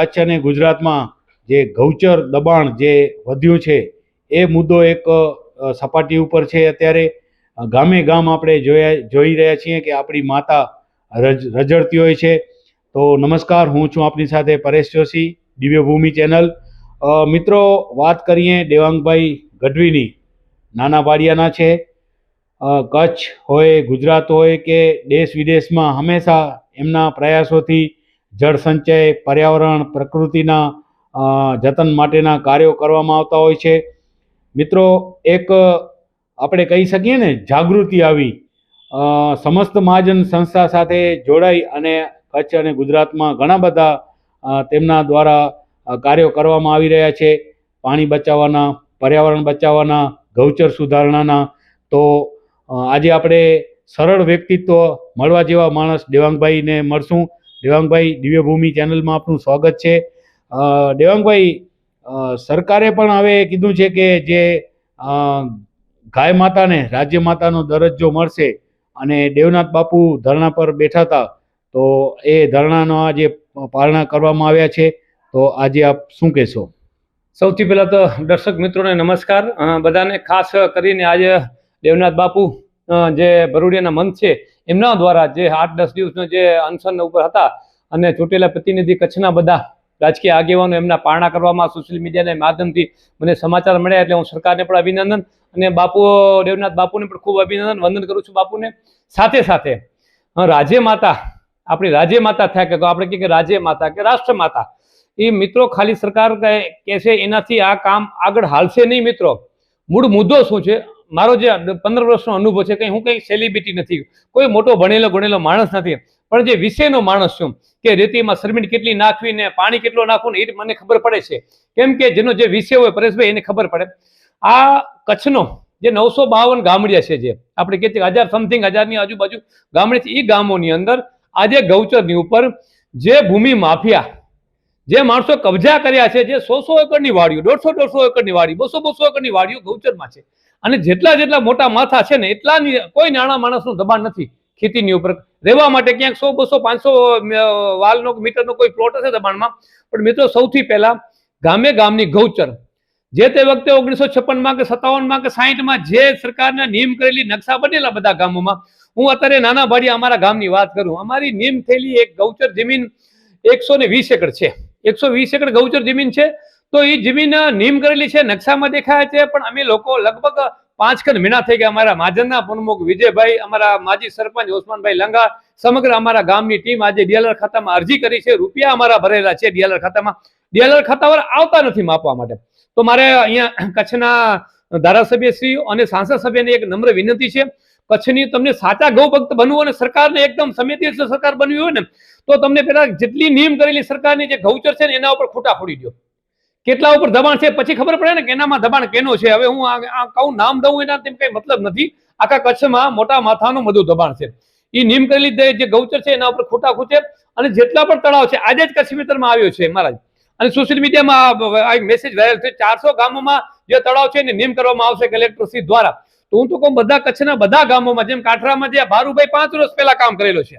કચ્છ અને ગુજરાતમાં જે ગૌચર દબાણ જે વધ્યું છે, એ મુદ્દો એક સપાટી ઉપર છે. અત્યારે ગામે ગામ આપણે જોયા, જોઈ રહ્યા છીએ કે આપણી માતા રજ, રજડતી હોય છે. તો નમસ્કાર, હું છું આપની સાથે પરેશ જોશી, દિવ્યભૂમિ ચેનલ. મિત્રો, વાત કરીએ દેવાંગભાઈ ગઢવીની. નાના પાડિયાના છે. કચ્છ હોય, ગુજરાત હોય કે દેશ વિદેશમાં હંમેશા એમના પ્રયાસોથી જળ સંચય, પર્યાવરણ, પ્રકૃતિના જતન માટેના કાર્યો કરવામાં આવતા હોય છે. મિત્રો, એક, આપણે કહી શકીએ ને, જાગૃતિ આવી. સમસ્ત મહાજન સંસ્થા સાથે જોડાઈ અને કચ્છ અને ગુજરાતમાં ઘણા બધા તેમના દ્વારા કાર્યો કરવામાં આવી રહ્યા છે. પાણી બચાવવાના, પર્યાવરણ બચાવવાના, ગૌચર સુધારણાના. તો આજે આપણે સરળ વ્યક્તિત્વ મળવા જેવા માણસ દેવાંગભાઈને મળશું. દેવાંગભાઈ દિવ્યભૂમિ ચેનલમાં આપનું સ્વાગત છે. દેવાંગભાઈ સરકારે પણ હવે કીધું છે કે જે ગાય માતાને, રાજ્ય માતાનો દરજ્જો મળશે અને દેવનાથ બાપુ ધરણા પર બેઠા હતા, તો એ ધરણાનો આજે પાલના કરવામાં આવ્યા છે, તો આજે આપ શું કહેશો? સૌથી પહેલા તો દર્શક મિત્રોને નમસ્કાર. બધાને ખાસ કરીને આજે દેવનાથ બાપુ જે ભરૂડિયાના મંત છે એમના દ્વારા જે આઠ દસ દિવસનો જે અનશન ઉપર હતા અને ચૂંટેલા પ્રતિનિધિ કચ્છના બધા રાજકીય આગેવાનો એમના પારણા કરવામાં સોશિયલ મીડિયાના માધ્યમથી મને સમાચાર મળ્યા એટલે હું સરકારને પણ અભિનંદન અને બાપુ દેવનાથ બાપુને પણ ખૂબ અભિનંદન, વંદન કરું છું બાપુને. સાથે સાથે રાજ્ય માતા, આપણી રાજ્ય માતા થયા કે આપણે કે રાજ્ય માતા કે રાષ્ટ્ર માતા, એ મિત્રો ખાલી સરકાર કહે છે એનાથી આ કામ આગળ હાલશે નહીં મિત્રો. મૂળ મુદ્દો શું છે? મારો જે પંદર વર્ષનો અનુભવ છે, કંઈ હું કંઈ સેલિબ્રિટી નથી. કોઈ મોટો ભણેલો ગણેલો માણસ નથી. પણ જે વિષયનો માણસ છું, કે રેતીમાં સિમેન્ટ કેટલી નાખવી ને પાણી કેટલું નાખવું ને એ મને ખબર પડે છે. કેમ કે જેનો જે વિષય હોય પરેશભાઈ એને ખબર પડે. આ કચ્છનો જે નવસો બાવન ગામડિયા છે જે, આપણે કહીએ છીએ હજાર સમથિંગ હજારની આજુબાજુ ગામડે છે એ ગામોની અંદર આજે ગૌચરની ઉપર જે ભૂમિ માફિયા જે માણસો કબજા કર્યા છે, જે સો સો એકરની વાડીઓ, દોઢસો દોઢસો એકરની વાડી, બસો બસો એકરની વાડીઓ ગૌચરમાં છે. અને જેટલા જેટલા મોટા માથા છે ને, એટલાની કોઈ નાના માણસનું દબાણ નથી ખેતીની ઉપર. રહેવા માટે ક્યાંક સો, બસો, પાંચસો વાલનો, મીટરનો કોઈ પ્લોટ હશે દબાણમાં. પણ મિત્રો, સૌથી પહેલા ગામે ગામની ગૌચર. જે તે વખતે ઓગણીસો છપ્પનમાં કે સત્તાવનમાં કે સાહીઠમાં જે સરકારના નિયમ કરેલી નકશા બનેલા બધા ગામોમાં. હું અત્યારે નાના ભાડી અમારા ગામની વાત કરું. અમારી નિયમ થયેલી એક ગૌચર જમીન એકસો ને વીસ એકર છે. એકસો વીસ એકર ગૌચર જમીન છે. તો એ જમીન નીમ કરેલી છે, નકશામાં દેખાય છે, પણ અમે લોકો લગભગ પાંચ ખંડ મીણા થઈ ગયા. અમારા માજનના પ્રમુખ વિજયભાઈ, અમારા માજી સરપંચ ઓસમાનભાઈ લંગા, સમગ્ર અમારા ગામની ટીમ આજે ડીએલઆર ખાતામાં અરજી કરી છે. રૂપિયા અમારા ભરેલા છે ડીએલઆર ખાતામાં. ડીએલઆર ખાતાવાળા આવતા નથી માપવા માટે. તો મારે અહીંયા કચ્છના ધારાસભ્યશ્રી અને સાંસદ સભ્યને એક નમ્ર વિનંતી છે. કચ્છની તમને સાચા ગૌ ભક્ત બનવું અને સરકારને એકદમ સમિતિ સરકાર બનવી હોય ને, તો તમને પેલા જેટલી નિયમ કરેલી સરકારની જે ગૌચર છે ને, એના ઉપર ખોટા ફોડી દો કેટલા ઉપર દબાણ છે પછી ખબર પડે ને કે એનામાં દબાણ કેનો છે? હવે હું આ કહું નામ દઉં એના તેમ કઈ મતલબ નથી. આખા કચ્છમાં મોટા માથાનું બધું દબાણ છે. એ નિયમ કરેલી જે- ગૌચર છે એના ઉપર ખોટા ખૂટે અને જેટલા પણ તળાવ છે, આજે જ કચ્છ મિત્રમાં આવ્યો છે મહારાજ. અને સોશિયલ મીડિયામાં આ મેસેજ વાયરલ છે ચારસો ગામોમાં જે તળાવ છે એને નિયમ કરવામાં આવશે કલેક્ટરશ્રી દ્વારા. તો હું તો કહું બધા કચ્છના બધા ગામોમાં, જેમ કાઠરામાં જે ભારુભાઈ પાંચ વર્ષ પહેલા કામ કરેલો છે.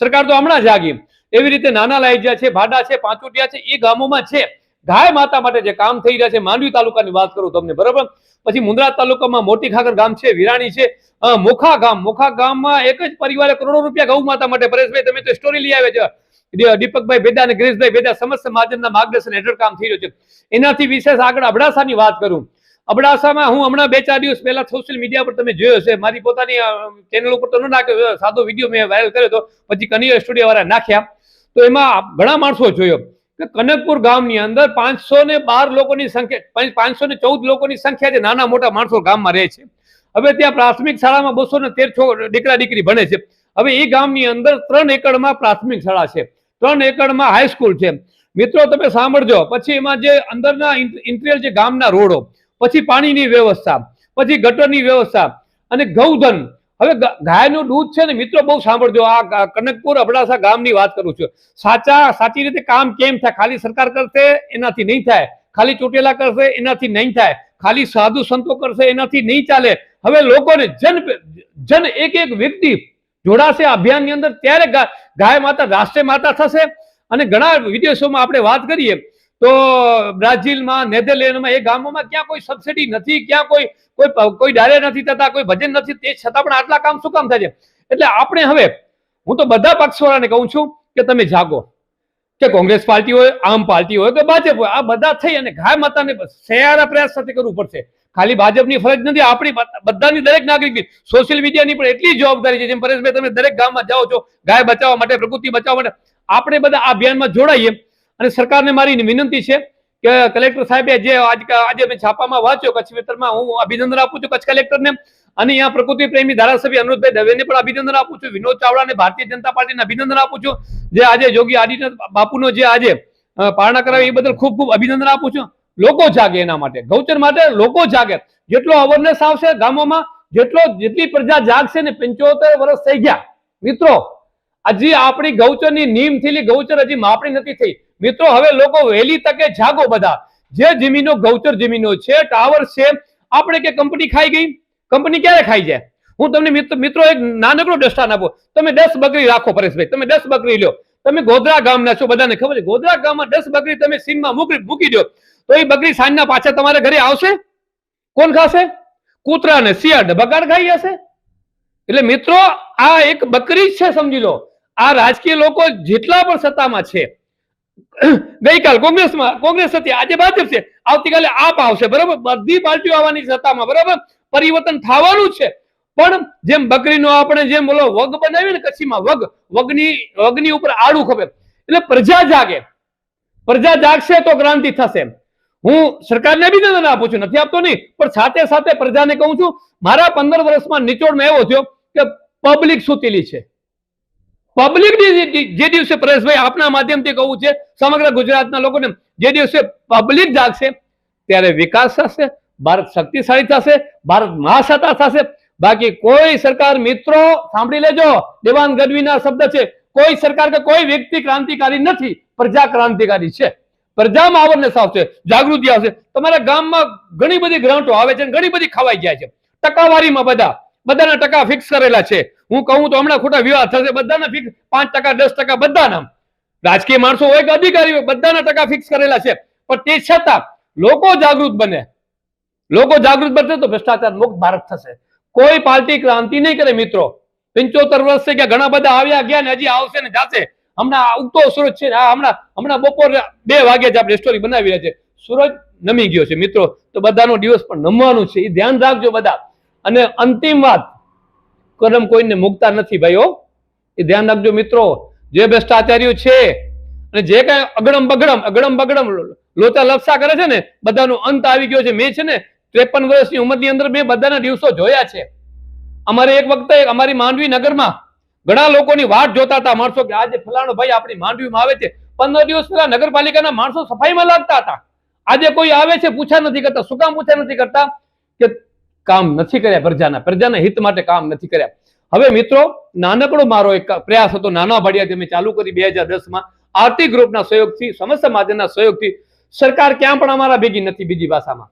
સરકાર તો હમણાં જ આગી એવી રીતે નાના લાઈજા છે, ભાડા છે, પાંચોટિયા છે, એ ગામોમાં છે. ગાય માતા માટે જે કામ થઈ રહ્યા છે, માંડવી તાલુકાની વાત કરું તમને, બરાબર? પછી મુંદ્રા તાલુકામાં મોટી ખાગર ગામ છે, વિરાણી છે. મોખા ગામ, મોખા ગામમાં એક જ પરિવારે કરોડો રૂપિયા ગૌ માતા માટે પરેશભાઈ, તમે તો સ્ટોરી લઈ આવ્યા છે. દીપકભાઈ ભેદા અને ગિરીશભાઈ ભેદા સમસ્ત મહાજનના માર્ગદર્શન હેઠળ કામ થઈ રહ્યું છે. એનાથી વિશેષ આગળ અબડાસાની વાત કરું. અબડાસામાં હું હમણાં બે ચાર દિવસ પહેલા સોશિયલ મીડિયા પર તમે જોયો છે મારી પોતાની ચેનલ ઉપર તો ન નાખ્યો સાદો વીડિયો મેં વાયરલ કર્યો હતો. પછી કનિયો સ્ટુડિયો વાળા નાખ્યા. તો એમાં ઘણા માણસો જોયો કે કનકપુર ગામની અંદર પાંચસો ને બાર લોકોની સંખ્યા પાંચસો ને ચૌદ લોકોની સંખ્યા છે નાના મોટા માણસો ગામમાં રહે છે. હવે ત્યાં પ્રાથમિક શાળામાં બસો ને તેર છો દીકરા દીકરી ભણે છે. હવે એ ગામની અંદર ત્રણ એકડમાં પ્રાથમિક શાળા છે. ત્રણ એકડમાં હાઈસ્કૂલ છે. મિત્રો, તમે સાંભળજો. પછી એમાં જે અંદરના ઇન્ટિરિયર જે ગામના રોડો પછી પાણીની વ્યવસ્થા, પછી ગટરની વ્યવસ્થા અને ગૌધન. હવે ગાયનું દૂધ છે ને, મિત્રો બહુ સાંભળજો, આ કનકપુર અબડાસા ગામની વાત કરું છું. સાચા, સાચી રીતે કામ કેમ થાય? ખાલી સરકાર કરશે, એનાથી નહીં થાય. ખાલી ચૂંટેલા કરશે, એનાથી નહીં થાય. ખાલી સાધુ સંતો કરશે, એનાથી નહીં ચાલે. હવે લોકોને જન જન એક એક વ્યક્તિ જોડાશે અભિયાનની અંદર, ત્યારે ગાય માતા, રાષ્ટ્રીય માતા થશે. અને ઘણા વિદેશોમાં આપણે વાત કરીએ તો બ્રાઝિલમાં, નેધરલેન્ડમાં એ ગામોમાં ક્યાં કોઈ સબસિડી નથી, ક્યાં કોઈ કોઈ કોઈ ડાયરે નથી થતા, કોઈ ભજન નથી, તે છતાં પણ આટલા કામ શું કામ થાય છે? એટલે આપણે હવે, હું તો બધા પક્ષવાળાને કહું છું કે તમે જાગો. કે કોંગ્રેસ પાર્ટી હોય, આમ પાર્ટી હોય કે ભાજપ હોય, આ બધા થઈ અને ગાય માતાને સયારા પ્રયાસ સાથે કરવું પડશે. ખાલી ભાજપની ફરજ નથી, આપણી બધાની દરેક નાગરિકની સોશિયલ મીડિયાની પણ એટલી જવાબદારી છે, જેમ પરેશભાઈ તમે દરેક ગામમાં જાઓ છો, ગાય બચાવવા માટે, પ્રકૃતિ બચાવવા માટે. આપણે બધા આ અભિયાનમાં જોડાઈએ અને સરકારને મારી વિનંતી છે કે કલેક્ટર સાહેબે જે આજ મેં છાપામાં વાંચ્યો કચ્છ વિસ્તારમાં હું અભિનંદન આપું છું કચ્છ કલેક્ટરને અને અહીંયા પ્રકૃતિ પ્રેમી ધારાસભ્ય અનુરોધભાઈ દવેને પણ અભિનંદન આપું છું, વિનોદ ચાવડાને ભારતીય જનતા પાર્ટીને અભિનંદન આપું છું, જે આજે યોગી આદિત્યનાથ બાપુનો જે આજે પારણા કરાવી એ બદલ ખૂબ ખૂબ અભિનંદન આપું છું. લોકો જાગે એના માટે, ગૌચર માટે લોકો જાગે. જેટલો અવેરનેસ આવશે ગામોમાં, જેટલો, જેટલી પ્રજા જાગશે ને પંચોતેર વર્ષ થઈ ગયા. મિત્રો, હજી આપણી ગૌચરની નીમ થયેલી ગૌચર હજી માપણી નથી થઈ. મિત્રો, હવે લોકો વહેલી તકે જાગો બધા. જે જમીનો ગૌચર જમીનો છે, ટાવર છે, આપણે કે કંપની ખાઈ ગઈ? કંપની ક્યારે ખાઈ જાય? હું તમને મિત્ર- એક નાનકડો દ્રષ્ટાન આપો. તમે દસ બકરી રાખો પરેશભાઈ. તમે દસ બકરી લો તમે ગોધરા ગામના છો બધાને ખબર છે? ગોધરા ગામમાં દસ બકરી તમે સીમમાં મૂકી મૂકી દો. તો એ બકરી સાંજના પાછા તમારા ઘરે આવશે? કોણ ખાશે? કૂતરા ને શિયાળ બગાડ ખાઈ જશે? એટલે મિત્રો, આ એક બકરી જ છે, સમજી લો. આ રાજકીય લોકો જેટલા પણ સત્તામાં છે ગઈકાલ કોંગ્રેસમાં કોંગ્રેસ હતી, આજે ભાજપ છે. આવતીકાલે આપ આવશે, બરાબર? બધી પાર્ટીઓ આવવાની સત્તામાં, બરાબર? પરિવર્તન થવાનું છે. પણ જેમ બકરીનો આપણે જેમ બોલો વગ બનાવી ને કચ્છીમાં, વગ, વગની વગની ઉપર આડું ખપે. એટલે પ્રજા જાગે. પ્રજા જાગશે તો ક્રાંતિ થશે. હું સરકારને અભિનંદન આપું છું. નથી આપતો નહીં, પણ સાથે સાથે પ્રજાને કહું છું, મારા પંદર વર્ષમાં નિચોડમાં એવો થયો કે પબ્લિક સુતેલી છે. પબ્લિક જે દિવસે પરેશભાઈ આપના માધ્યમથી કહું છે, સમગ્ર ગુજરાતના લોકોને જે દિવસે પબ્લિક જાગશે, ત્યારે વિકાસ થશે, ભારત શક્તિશાળી થશે, ભારત મહાસત્તા થશે. બાકી કોઈ સરકાર મિત્રો, સાંભળી લેજો દેવાન ગઢવીના શબ્દ છે, કોઈ સરકાર કે કોઈ વ્યક્તિ ક્રાંતિકારી નથી, પ્રજા ક્રાંતિકારી છે. પ્રજામાં આવડને આવશે જાગૃતિ આવશે. તમારા ગામમાં ઘણી બધી ગ્રાન્ટો આવે છે ઘણી બધી ખવાઈ જાય છે. ટકાવારીમાં બધા, બધાના ટકા ફિક્સ કરેલા છે. હું કહું તો હમણાં ખોટા વિવાદ થશે, બધાના ફિક્સ પાંચ ટકા, દસ ટકા બધાના રાજકીય માણસો હોય કે અધિકારી હોય, બધાના ટકા ફિક્સ કરેલા છે. પણ તે છતાં લોકો જાગૃત બને. લોકો જાગૃત બનશે તો ભ્રષ્ટાચાર મુક્ત ભારત થશે. કોઈ પાર્ટી ક્રાંતિ નહીં કરે મિત્રો. પંચોતેર વર્ષ છે કે ઘણા બધા આવ્યા, ગયા ને હજી આવશે ને જાશે. હમણાં ઉગતો સૂરજ છે આ હમણાં હમણાં બપોર બે વાગે જ આપણે સ્ટોરી બનાવી રહ્યા છે. સૂરજ નમી ગયો છે મિત્રો. તો બધાનો દિવસ પણ નમવાનું છે. એ ધ્યાન રાખજો બધા. અને અંતિમ વાત કરમ કોઈને મુકતા નથી ભાઈઓ. એ ધ્યાન રાખજો મિત્રો. જે ભ્રષ્ટાચારીઓ છે અને જે કઈ અગડમ બગડમ અગડમ બગડમ લોચા લપસા કરે છે ને, બધાનો અંત આવી ગયો છે. મેં છે ને ત્રેપન વર્ષની ઉંમરની અંદર મેં બધાના દિવસો જોયા છે. અમારે એક વખતે અમારી માંડવી નગરમાં ઘણા લોકોની વાટ જોતા હતા. માણસો કે આજે ફલાણો ભાઈ આપણી માંડવીમાં આવે છે. પંદર દિવસ પહેલા નગરપાલિકાના માણસો સફાઈમાં લાગતા હતા. આજે કોઈ આવે છે, પૂછા નથી કરતા. શું કામ પૂછા નથી કરતા? કે કામ નથી કર્યા પ્રજાના. પ્રજાના હિત માટે કામ નથી કર્યા. હવે મિત્રો, નાનકડો મારો એક પ્રયાસ હતો. નાના ભાડિયાથી મેં ચાલુ કરી બે હજાર આર્થિક ગ્રુપના સહયોગથી, સમસ્ત માધ્યમના સહયોગથી સરકાર ક્યાં પણ અમારા ભેગી નથી બીજી ભાષામાં.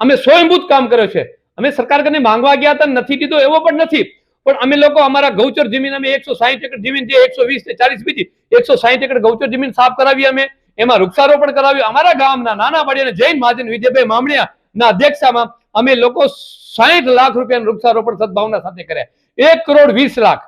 અમે સ્વયંભૂત કામ કર્યો છે. અમે સરકાર કને માંગવા ગયા હતા, નથી દીધો એવો પણ નથી. પણ અમે લોકો અમારા ગૌચર જમીન અમે એકસો સાહીઠ એકર જમીન જે એકસો વીસ ચાલીસ બીજી એકસો સાહીઠ એકર ગૌચર જમીન સાફ કરાવી અમે. એમાં વૃક્ષારોપણ કરાવ્યું. અમારા ગામના નાના ભાડિયા જૈન મહાજન વિજયભાઈ મામણિયા ના અધ્યક્ષામાં અમે લોકો સાહીઠ લાખ રૂપિયાનું વૃક્ષારોપણ સદભાવના સાથે કર્યા. એક કરોડ વીસ લાખ.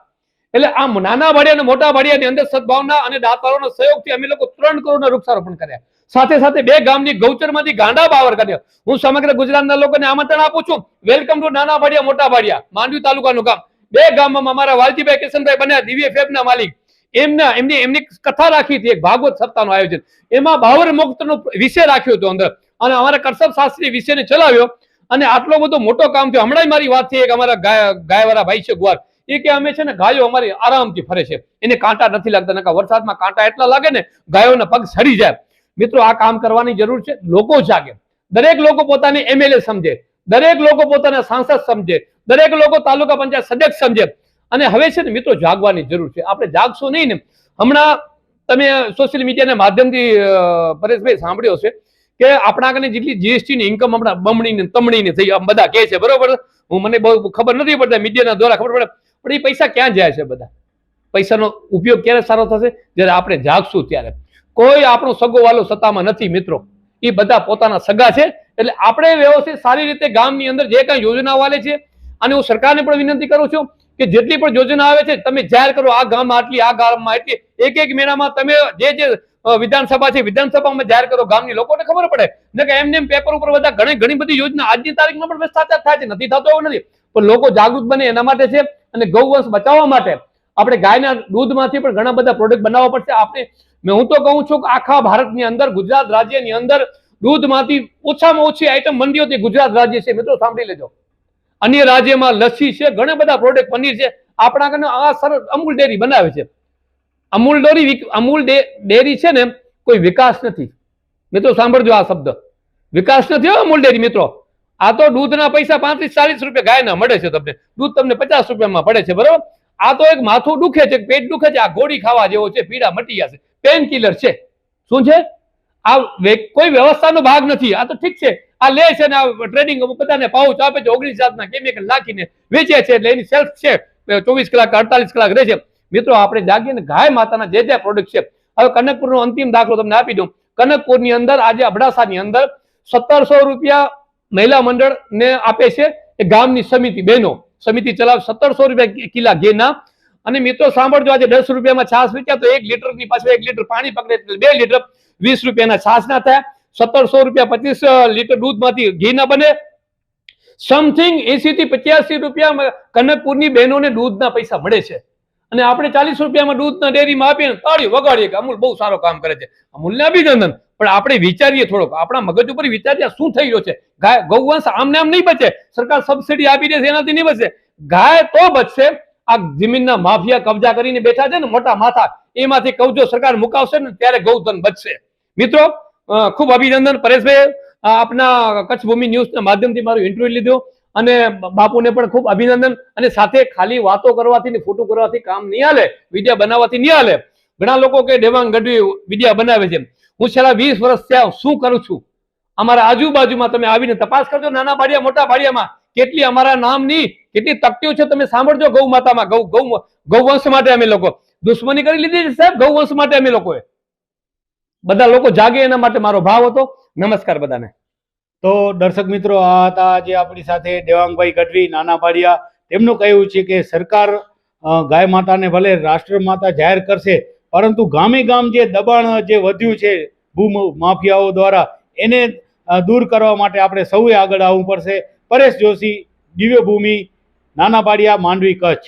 એટલે આમ નાના ભાડિયા અને મોટા ભાડિયાની અંદર સદભાવના અને દાતારોના સહયોગથી અમે લોકો ત્રણ કરોડના વૃક્ષારોપણ કર્યા. સાથે સાથે બે ગામની ગૌચરમાંથી ગાંડા બાવર કર્યો હું સમગ્ર ગુજરાતના લોકોને આમંત્રણ આપું છું. વેલકમ ટુ નાના ભાડિયા મોટા ભાડિયા માંડવી તાલુકાનું ગામ. બે ગામમાં અમારા વાલજીભાઈ કિશનભાઈ બન્યા, દિવ્ય ફેબના માલિક. એમના એમની એમની કથા રાખી હતી, એક ભાગવત સપ્તાહનું આયોજન. એમાં બાવર મુક્તનો વિષય રાખ્યો હતો અંદર. અને અમારા કરસબ શાસ્ત્રી વિષયને ચલાવ્યો. અને આટલો બધો મોટો કામ થયો. હમણાં મારી વાત થઈ અમારા ગાય, ગાયવાળા ભાઈ છે ગુવાર. એ કે અમે છે ને ગાયો અમારી આરામથી ફરે છે. એને કાંટા નથી લાગતા નકા વરસાદમાં કાંટા એટલા લાગે ને, ગાયોના પગ સડી જાય. મિત્રો, આ કામ કરવાની જરૂર છે. લોકો જાગે. દરેક લોકો પોતાને એમએલએ સમજે. દરેક લોકો પોતાના સાંસદ સમજે. દરેક લોકો તાલુકા પંચાયત સદસ્ય સમજે. અને હવે છે ને મિત્રો, જાગવાની જરૂર છે. આપણે જાગશું નહીં ને. હમણાં તમે સોશિયલ મીડિયાના માધ્યમથી પરેશભાઈ સાંભળ્યો છે કે આપણા કને જેટલી જીએસટી ની ઇન્કમ હમણાં બમણી ને તમણી ને થઈ આમ બધા કહે છે, બરોબર? હું મને બહુ ખબર નથી પડતા, મીડિયાના દ્વારા ખબર પડે. પણ એ પૈસા ક્યાં જાય છે બધા? પૈસાનો ઉપયોગ ક્યારે સારો થશે? જ્યારે આપણે જાગશું ત્યારે. કોઈ આપણો સગો વાલો સત્તામાં નથી, મિત્રો. એ બધા પોતાના સગા છે. એટલે આપણે વ્યવસ્થિત સારી રીતે ગામની અંદર જે કાંઈ યોજનાઓ આલે છે, અને હું સરકારને પણ વિનંતી કરું છું કે જેટલી પણ યોજના આવે છે, તમે જાહેર કરો, આ ગામમાં આટલી, આ ગામમાં એટલી એક એક મહિનામાં તમે જે જે વિધાનસભા છે, વિધાનસભામાં જાહેર કરો, ગામની લોકોને ખબર પડે. કે એમને એમ પેપર ઉપર બધા ઘણી ઘણી બધી યોજના આજની તારીખમાં પણ ભ્રષ્ટાચાર થાય છે. નથી થતો એવું નથી. પણ લોકો જાગૃત બને એના માટે છે અને ગૌવંશ બચાવવા માટે. આપણે ગાયના દૂધમાંથી પણ ઘણા બધા પ્રોડક્ટ બનાવવા પડશે. આપણે, મેં હું તો કહું છું કે આખા ભારતની અંદર, ગુજરાત રાજ્યની અંદર દૂધમાંથી ઓછામાં ઓછી આઈટમ મંડીઓથી ગુજરાત રાજ્ય છે. મિત્રો, સાંભળી લેજો. અન્ય રાજ્યમાં લસ્સી છે, ઘણા બધા પ્રોડક્ટ પનીર છે. આપણા આ સરસ અમૂલ ડેરી બનાવે છે. અમૂલ ડેરી અમૂલ ડેરી છે ને, કોઈ વિકાસ નથી. મિત્રો, સાંભળજો આ શબ્દ. વિકાસ નથી હો અમૂલ ડેરી, મિત્રો. આ તો દૂધના પૈસા પાંત્રીસ ચાલીસ રૂપિયા ગાયના મળે છે તમને. દૂધ તમને પચાસ રૂપિયામાં પડે છે, બરોબર? આ તો એક માથું દુખે છે પેટ દુખે છે, આ ગોળી ખાવા જેવો છે, પીડા મટી જશે પેન કિલર છે. શું છે? આ કોઈ વ્યવસ્થાનો ભાગ નથી. આ તો ઠીક છે. આ લે છે ને, આ ટ્રેડિંગ બધાને પાઉચ આપે છે, ઓગણીસ જાતના કેમિકલ નાખીને વેચે છે, એટલે એની સેલ્ફ છે. ચોવીસ કલાક અડતાલીસ કલાક રહે છે. મિત્રો, આપણે જાગીએ ને ગાય માતાના જે જે પ્રોડક્ટ છે, હવે કનકપુરનો અંતિમ દાખલો તમને આપી દઉં. કનકપુરની અંદર, આજે અબડાસાની અંદર સત્તરસો રૂપિયા મહિલા મંડળ ને આપે છે એ ગામની સમિતિ, બહેનો. સમિતિ ચલાવે સત્તરસો રૂપિયા કિલા ઘેના. અને મિત્રો, સાંભળજો, આજે દસ રૂપિયામાં છાસ વેચ્યા તો એક લીટરની પાછળ એક લીટર પાણી પકડે એટલે બે લીટર વીસ રૂપિયાના છાસ ના થયા. સત્તરસો રૂપિયા પચીસ લીટર દૂધમાંથી ઘીના બને. સમથિંગ એસી થી પચાસી રૂપિયા કનકપુરની બહેનોને દૂધના પૈસા મળે છે. અને આપણે ચાલીસ રૂપિયામાં દૂધના ડેરીમાં આપીને તાળી વગાડીએ કે અમૂલ બહુ સારો કામ કરે છે. અમૂલને અભિનંદન પણ આપણે વિચારીએ થોડોક. આપણા મગજ ઉપર વિચારીએ શું થઈ રહ્યો છે? ગાય ગૌવંશ આમને આમ નહીં બચે. સરકાર સબસિડી આપી દે એનાથી નહીં બચે. ગાય તો બચશે. આ જમીનના માફિયા કબજા કરીને બેઠા છે ને મોટા માથા, એમાંથી કબજો સરકાર મુકાવશે ને ત્યારે ગૌધન બચશે. મિત્રો ખૂબ અભિનંદન પરેશભાઈ આપના કચ્છ ભૂમિ ન્યૂઝના માધ્યમથી મારું ઇન્ટરવ્યુ લીધો. અને બાપુને પણ ખૂબ અભિનંદન અને સાથે ખાલી વાતો કરવાથી ને ફોટો કરવાથી કામ નહીં હાલે, વિદ્યા બનાવવાથી નહીં હાલે. ઘણા લોકો કે દેવાંગ ગઢવી વિદ્યા બનાવે છે. હું છેલ્લા વીસ વર્ષ થયા શું કરું છું? અમારા આજુબાજુમાં તમે આવીને તપાસ કરજો. નાના પાડિયા મોટા પાડિયામાં કેટલી અમારા નામની કેટલી તકતીઓ છે તમે સાંભળજો. ગૌ માતામાં, ગૌ ગૌ ગૌવંશ માટે અમે લોકો. દુશ્મની કરી લીધી છે સાહેબ? ગૌવંશ માટે અમે લોકોએ. બધા લોકો જાગે એના માટે મારો ભાવ હતો. નમસ્કાર બધાને. તો દર્શક મિત્રો, આ હતા આજે આપણી સાથે દેવાંગભાઈ ગઢવી, નાના પાડિયા. તેમનું કહેવું છે કે સરકાર ગાય માતાને ભલે રાષ્ટ્ર માતા જાહેર કરશે, પરંતુ ગામે ગામ જે દબાણ જે વધ્યું છે ભૂ માફિયાઓ દ્વારા, એને દૂર કરવા માટે આપણે સૌએ આગળ આવવું પડશે. પરેશ જોશી દિવ્ય ભૂમિ નાના પાડિયા, માંડવી કચ્છ.